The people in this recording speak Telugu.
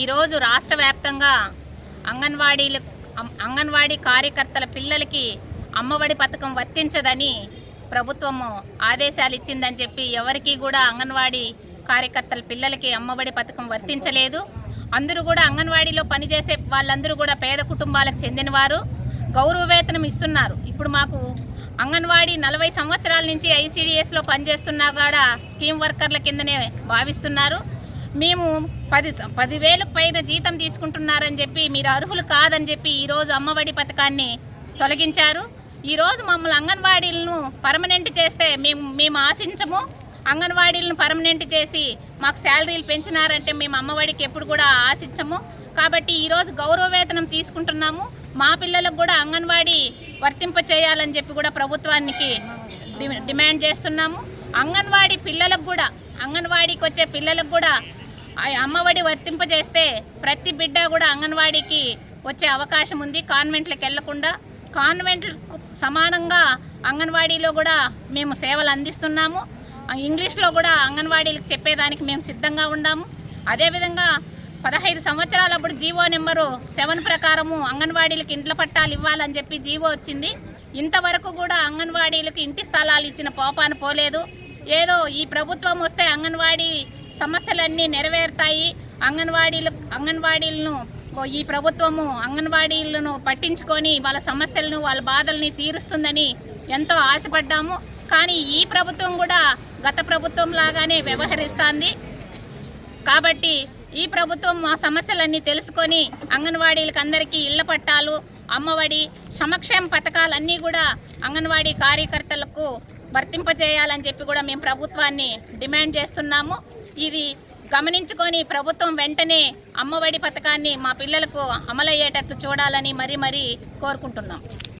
ఈరోజు రాష్ట్ర వ్యాప్తంగా అంగన్వాడీలు అంగన్వాడీ కార్యకర్తల పిల్లలకి అమ్మఒడి పథకం వర్తించదని ప్రభుత్వము ఆదేశాలు ఇచ్చిందని చెప్పి ఎవరికి కూడా అంగన్వాడీ కార్యకర్తల పిల్లలకి అమ్మఒడి పథకం వర్తించలేదు. అందరూ కూడా అంగన్వాడీలో పనిచేసే వాళ్ళందరూ కూడా పేద కుటుంబాలకు చెందినవారు. గౌరవ వేతనం ఇస్తున్నారు. ఇప్పుడు మాకు అంగన్వాడీ నలభై సంవత్సరాల నుంచి ఐసీడీఎస్లో పనిచేస్తున్నా కూడా స్కీమ్ వర్కర్ల కిందనే భావిస్తున్నారు. మేము పది పదివేలకు పైన జీతం తీసుకుంటున్నారని చెప్పి మీరు అర్హులు కాదని చెప్పి ఈరోజు అమ్మఒడి పథకాన్ని తొలగించారు. ఈరోజు మమ్మల్ని అంగన్వాడీలను పర్మనెంట్ చేస్తే మేము మేము ఆశించము. అంగన్వాడీలను పర్మనెంట్ చేసి మాకు శాలరీలు పెంచినారంటే మేము అమ్మఒడికి ఎప్పుడు కూడా ఆశించము. కాబట్టి ఈరోజు గౌరవ వేతనం తీసుకుంటున్నాము. మా పిల్లలకు కూడా అంగన్వాడీ వర్తింప చేయాలని చెప్పి కూడా ప్రభుత్వానికి డి- డిమాండ్ చేస్తున్నాము. అంగన్వాడీ పిల్లలకు కూడా అంగన్వాడీకి వచ్చే పిల్లలకు కూడా ఆ అమ్మఒడి వర్తింపజేస్తే ప్రతి బిడ్డ కూడా అంగన్వాడీకి వచ్చే అవకాశం ఉంది. కాన్వెంట్లకు వెళ్ళకుండా కాన్వెంట్లకు సమానంగా అంగన్వాడీలో కూడా మేము సేవలు అందిస్తున్నాము. ఇంగ్లీష్లో కూడా అంగన్వాడీలకు చెప్పేదానికి మేము సిద్ధంగా ఉన్నాము. అదేవిధంగా పదహైదు సంవత్సరాలప్పుడు జీవో నెంబరు సెవెన్ ప్రకారము అంగన్వాడీలకు ఇంట్ల పట్టాలు ఇవ్వాలని చెప్పి జీవో వచ్చింది. ఇంతవరకు కూడా అంగన్వాడీలకు ఇంటి స్థలాలు ఇచ్చిన పోపాను పోలేదు. ఏదో ఈ ప్రభుత్వం వస్తే అంగన్వాడీ సమస్యలన్నీ నెరవేరుతాయి. అంగన్వాడీలు అంగన్వాడీలను ఈ ప్రభుత్వము అంగన్వాడీలను పట్టించుకొని వాళ్ళ సమస్యలను వాళ్ళ బాధల్ని తీరుస్తుందని ఎంతో ఆశపడ్డాము. కానీ ఈ ప్రభుత్వం కూడా గత ప్రభుత్వం లాగానే వ్యవహరిస్తుంది. కాబట్టి ఈ ప్రభుత్వం మా సమస్యలన్నీ తెలుసుకొని అంగన్వాడీలకు అందరికీ ఇళ్ళ పట్టాలు అమ్మఒడి సమక్షేమ పథకాలన్నీ కూడా అంగన్వాడీ కార్యకర్తలకు వర్తింపజేయాలని చెప్పి కూడా మేము ప్రభుత్వాన్ని డిమాండ్ చేస్తున్నాము. ఇది గమనించుకొని ప్రభుత్వం వెంటనే అమ్మఒడి పథకాన్ని మా పిల్లలకు అమలయ్యేటట్లు చూడాలని మరీ మరీ కోరుకుంటున్నాం.